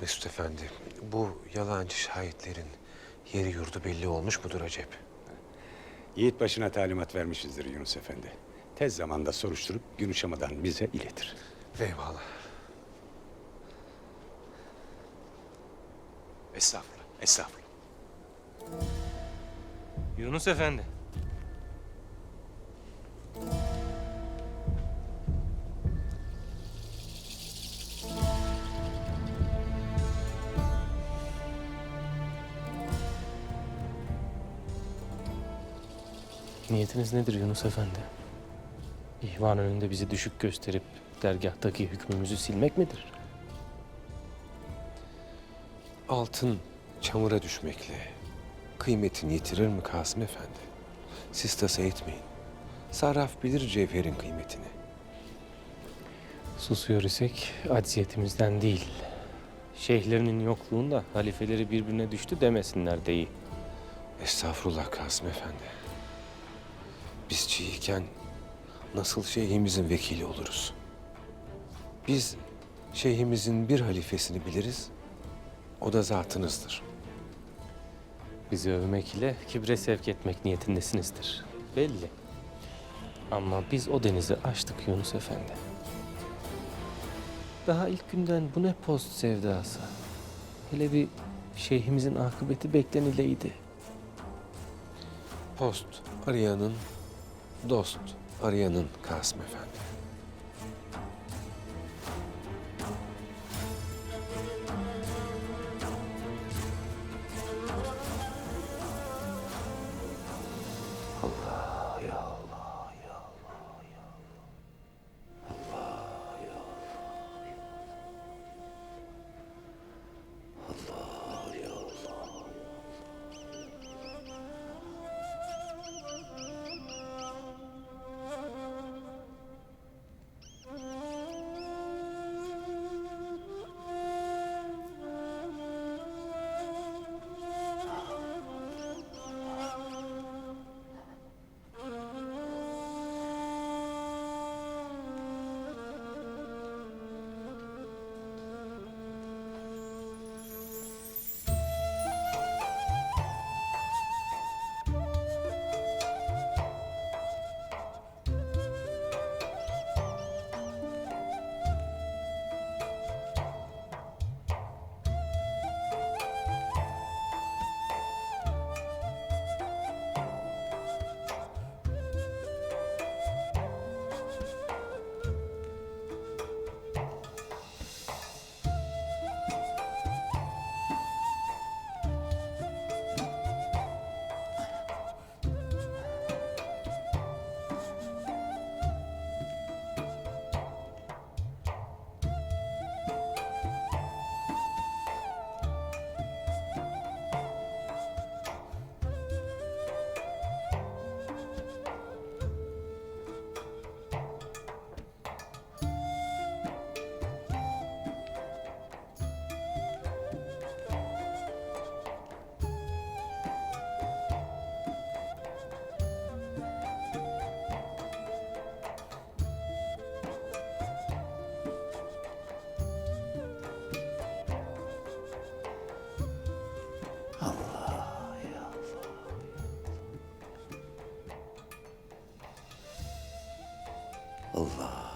Mesut Efendi, bu yalancı şahitlerin yeri yurdu belli olmuş mudur acep? Yiğit başına talimat vermişizdir Yunus Efendi. Tez zamanda soruşturup gün ışımadan bize iletir. Eyvallah. Estağfurullah, estağfurullah. Yunus Efendi. Niyetiniz nedir Yunus Efendi? İhvan önünde bizi düşük gösterip dergahtaki hükmümüzü silmek midir? Altın çamura düşmekle kıymetini yitirir mi Kasım Efendi? Siz tasa etmeyin. Sarraf bilir cevherin kıymetini. Susuyor isek acziyetimizden değil. Şeyhlerinin yokluğunda halifeleri birbirine düştü demesinler değil. Estağfurullah Kasım Efendi. Biz çiğken nasıl şeyhimizin vekili oluruz? Biz şeyhimizin bir halifesini biliriz. O da zatınızdır. Bizi övmek ile kibre sevk etmek niyetindesinizdir. Belli. Ama biz o denizi aştık Yunus Efendi. Daha ilk günden bu ne post sevdası. Hele bir şeyhimizin akıbeti beklenileydi. Post arayanın, dost arayanın Kasım Efendi. Allah